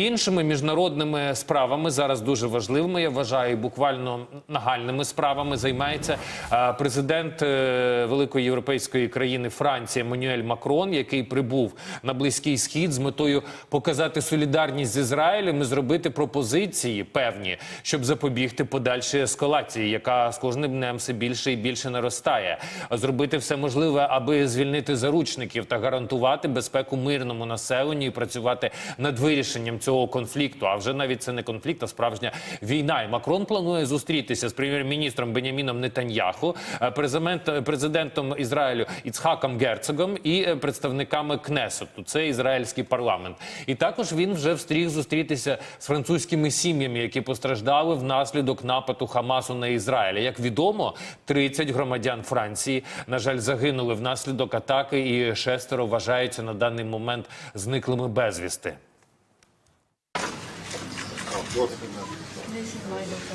іншими міжнародними справами зараз дуже важливими. Я вважаю, буквально нагальними справами займається е, президент е, великої європейської країни Франції Еммануель Макрон, який прибув на близький схід з метою показати солідарність з Ізраїлем і зробити пропозиції певні, щоб запобігти подальшій ескалації, яка з кожним днем все більше і більше наростає. Зробити все можливе, аби звільнити заручників та гарантувати безпеку мирному населенню і працювати над вирішенням цього конфлікту. А вже навіть це не конфлікт, а справжня війна. І Макрон планує зустрітися з прем'єр-міністром Беняміном Нетаньяху, е, президент, президентом Ізраїлю Іцхаком Герцогом і е, представниками Кнесету. Це ізраїльський парламент. І також він вже встріг зустрітися з французькими сім'ями, які постраждали внаслідок нападу Хамасу на Ізраїль. Як відомо, 30 громадян Франції на жаль загинули внаслідок атаки, і шестеро вважаються на даний момент зниклими безвісти. Wordt het gedaan? Dit is mijn nota.